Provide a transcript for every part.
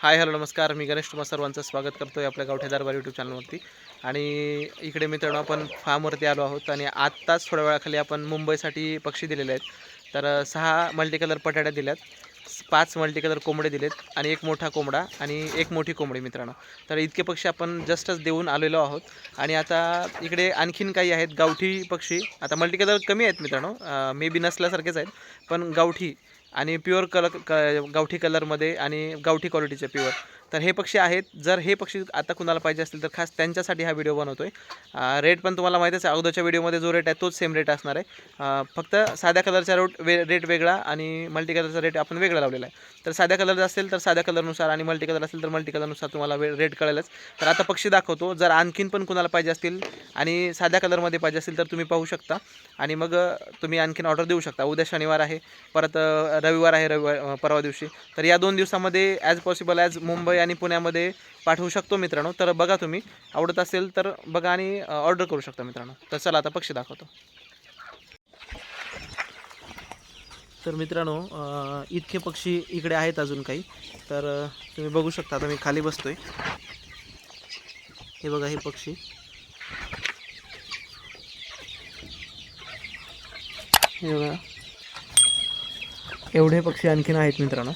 Hi hello नमस्कार. मी गणेश तुम्हा सर्वांचं स्वागत करतो आहे आपल्या गावठी दरबार यूट्यूब चॅनलवरती आणि इकडे मित्रांनो आपण फार्मवरती आलो आहोत आणि आत्ताच थोड्या वेळाखाली आपण मुंबईसाठी पक्षी दिलेले आहेत. तर सहा मल्टी कलर पटाड्या दिल्यात पाच मल्टी कलर कोंबडे दिलेत आणि एक मोठा कोंबडा आणि एक मोठी कोंबडी मित्रांनो. तर इतके पक्षी आपण जस्टच देऊन आलेलो आहोत. आणि आता इकडे आणखीन काही आहेत गावठी पक्षी. आता मल्टी कलर कमी आहेत मित्रांनो मे बी नसल्यासारखेच आहेत पण गावठी आणि प्युअर कलर क गावठी कलरमध्ये आणि गावठी क्वालिटीचे प्युअर. तर हे पक्षी आहेत. जर हे पक्षी आता कुणाला पाहिजे असतील तर खास त्यांच्यासाठी हा व्हिडिओ बनवतो आहे रेट पण तुम्हाला माहितीच आहे अगोदरच्या व्हिडिओमध्ये जो रेट आहे तोच सेम रेट असणार आहे. फक्त साध्या कलरचा रोट वे रेट वेगळा आणि मल्टी कलरचा रेट आपण वेगळा लावलेला आहे. तर साध्या कलर असेल तर साध्या कलरनुसार आणि मल्टी कलर असेल तर मल्टी कलरनुसार तुम्हाला वे रेट कळेलच. तर आता पक्षी दाखवतो. जर आणखीन पण कुणाला पाहिजे असतील आणि साध्या कलरमध्ये पाहिजे असतील तर तुम्ही पाहू शकता. आणि मग तुम्ही आणखीन ऑर्डर देऊ शकता. उद्या शनिवार आहे. परत रविवार आहे रविवार परवा दिवशी. तर या दोन दिवसामध्ये ॲज पॉसिबल ॲज मुंबई आणि पुण्यामध्ये पाठवू शकतो मित्रांनो. तर बघा तुम्ही आवडत असेल तर बघा आणि ऑर्डर करू शकता मित्रांनो. तर चला आता पक्षी दाखवतो. तर मित्रांनो इतके पक्षी इकडे आहेत अजून काही. तर तुम्ही बघू शकता आता मी खाली बसतोय. हे बघा हे पक्षी. हे बघा. एवढे पक्षी आणखीन आहेत मित्रांनो.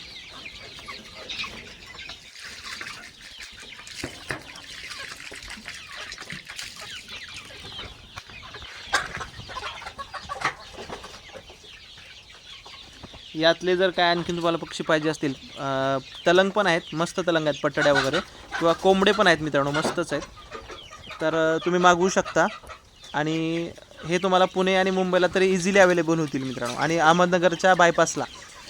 यातले जर काय आणखीन तुम्हाला पक्षी पाहिजे असतील तलंग पण आहेत मस्त तलंग आहेत पटड्या वगैरे किंवा कोंबडे पण आहेत मित्रांनो मस्तच आहेत. तर तुम्ही मागवू शकता. आणि हे तुम्हाला पुणे आणि मुंबईला तरी इझिली अवेलेबल होतील मित्रांनो. आणि अहमदनगरच्या बायपासला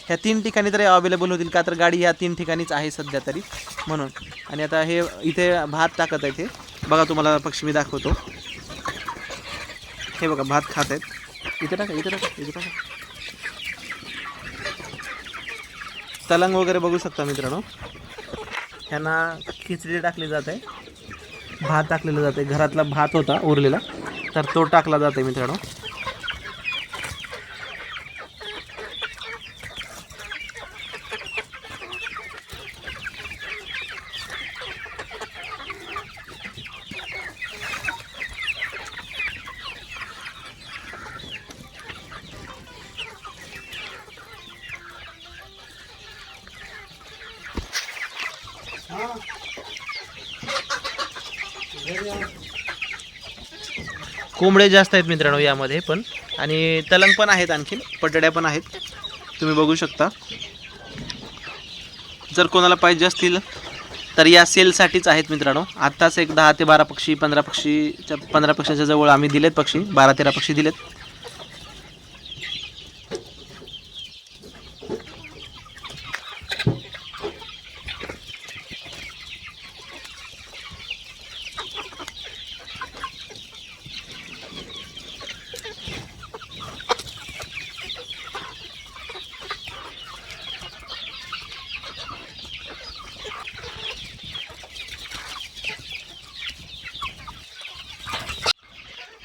ह्या तीन ठिकाणी तरी अवेलेबल होतील का तर गाडी ह्या तीन ठिकाणीच आहे सध्या तरी म्हणून. आणि आता हे इथे भात टाकत आहेत हे. बघा तुम्हाला पक्षी मी दाखवतो. हे बघा भात खात आहेत. इथे टाका इथे टाका इथे टाका. तलंग वगैरे बघू शकता मित्रांनो. ह्यांना खिचडी टाकली जात. आहे भात टाकलेला आहे घरातला भात होता उरलेला. तर तो टाकला जाते मित्रांनो. कोंबडे जास्त आहेत मित्रांनो यामध्ये पण. आणि तलंग पण आहेत आणखीन पटड्या पण आहेत. तुम्ही बघू शकता. जर कोणाला पाहिजे असतील तर या सेलसाठीच आहेत मित्रांनो. आत्ताच एक दहा ते बारा पक्षी पंधरा पक्षीच्या पंधरा पक्षाच्या जवळ आम्ही दिलेत पक्षी बारा तेरा पक्षी दिलेत.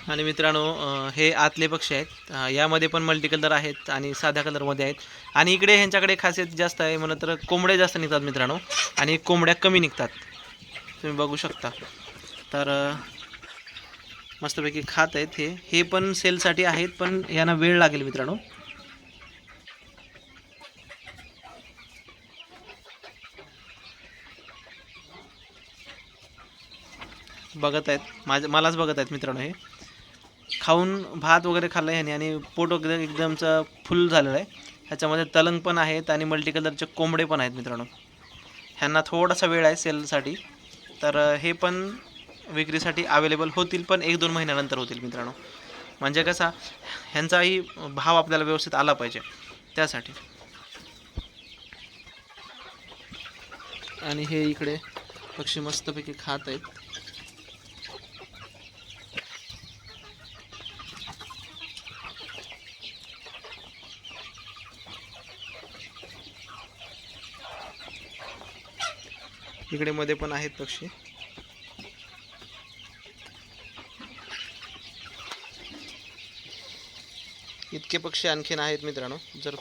आणि मित्रांनो हे आतले पक्षी आहेत. यामध्ये पण मल्टी कलर आहेत आणि साध्या कलरमध्ये आहेत. आणि इकडे ह्यांच्याकडे खासियत जास्त आहे म्हणलं तर कोंबड्या जास्त निघतात मित्रांनो. आणि कोंबड्या कमी निघतात. तुम्ही बघू शकता. तर मस्तपैकी खात आहेत हे. हे पण सेलसाठी आहेत पण यांना वेळ लागेल मित्रांनो. बघत आहेत. माझ्या मलाच बघत आहेत मित्रांनो हे. खाऊन भात वगैरे खाल्लं आहे ह्याने आणि पोट वगैरे एकदमचं फुल झालेलं आहे. ह्याच्यामध्ये तलंग पण आहेत आणि मल्टी कलरचे कोंबडे पण आहेत मित्रांनो. ह्यांना थोडासा वेळ आहे सेलसाठी. तर हे पण विक्रीसाठी अवेलेबल होतील पण एक दोन महिन्यानंतर होतील मित्रांनो. म्हणजे कसा ह्यांचाही भाव आपल्याला व्यवस्थित आला पाहिजे. त्यासाठी. आणि हे इकडे पक्षी मस्तपैकी खात आहेत. इकडे मध्ये पण आहेत पक्षी. इतके पक्षी आणखीन आहेत मित्रांनो जर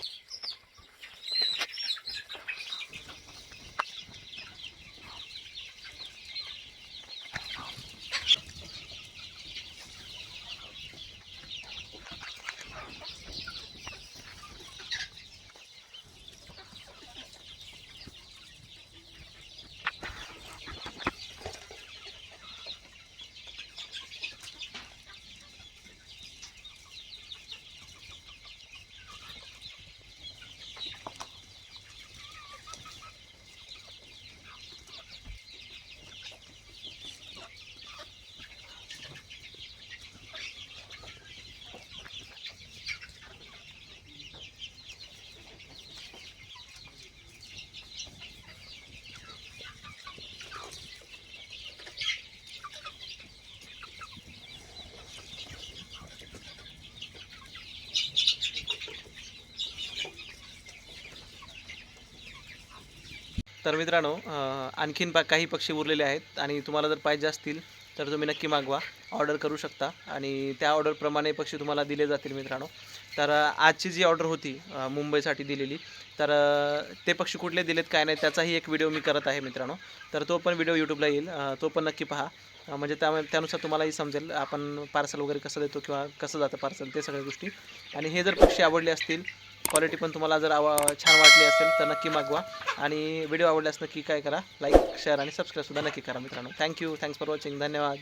तर मित्रांनो आणखीन पा काही पक्षी उरलेले आहेत आणि तुम्हाला जर पाहिजे असतील तर तुम्ही नक्की मागवा. ऑर्डर करू शकता आणि त्या ऑर्डरप्रमाणे पक्षी तुम्हाला दिले जातील मित्रांनो. तर आजची जी ऑर्डर होती मुंबईसाठी दिलेली तर ते पक्षी कुठले दिलेत काय नाही त्याचाही एक व्हिडिओ मी करत आहे मित्रांनो. तर तो पण व्हिडिओ यूट्यूबला येईल तो पण नक्की पहा. म्हणजे त्या त्यानुसार तुम्हालाही समजेल आपण पार्सल वगैरे कसं देतो किंवा कसं जातं पार्सल ते सगळ्या गोष्टी. आणि हे जर पक्षी आवडले असतील क्वालिटी पण तुम्हाला जर आवा छान वाटली असेल तर नक्की मागवा. आणि व्हिडिओ आवडल्यास नक्की काय करा? लाईक शेअर आणि सबस्क्राईबसुद्धा नक्की करा मित्रांनो. थँक्यू थँक्स फॉर वॉचिंग धन्यवाद.